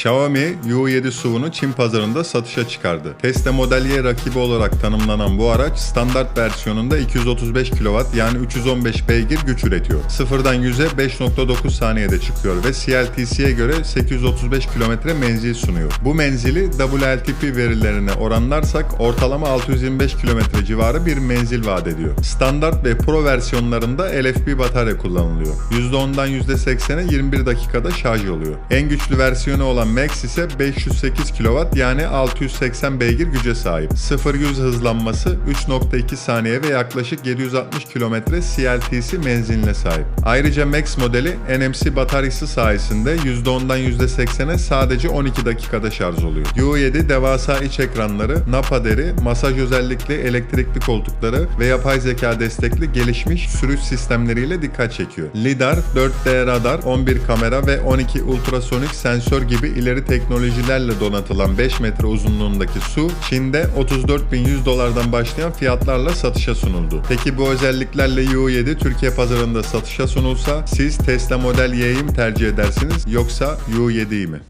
Xiaomi U7 SUV'unu Çin pazarında satışa çıkardı. Tesla Model Y rakibi olarak tanımlanan bu araç standart versiyonunda 235 kW yani 315 beygir güç üretiyor. Sıfırdan 100'e 5.9 saniyede çıkıyor ve CLTC'ye göre 835 km menzil sunuyor. Bu menzili WLTP verilerine oranlarsak ortalama 625 km civarı bir menzil vaat ediyor. Standart ve Pro versiyonlarında LFP batarya kullanılıyor. %10'dan %80'e 21 dakikada şarj oluyor. En güçlü versiyonu olan Max ise 508 kW yani 680 beygir güce sahip. 0-100 hızlanması 3.2 saniye ve yaklaşık 760 km CLTC menziline sahip. Ayrıca Max modeli NMC bataryası sayesinde %10'dan %80'e sadece 12 dakikada şarj oluyor. U7 devasa iç ekranları, Napa deri, masaj özellikli elektrikli koltukları ve yapay zeka destekli gelişmiş sürüş sistemleriyle dikkat çekiyor. LiDAR, 4D radar, 11 kamera ve 12 ultrasonik sensör gibi ileri teknolojilerle donatılan 5 metre uzunluğundaki su, Çin'de 34.100 dolardan başlayan fiyatlarla satışa sunuldu. Peki bu özelliklerle U7 Türkiye pazarında satışa sunulsa siz Tesla Model Y'yi mi tercih edersiniz yoksa U7'yi mi?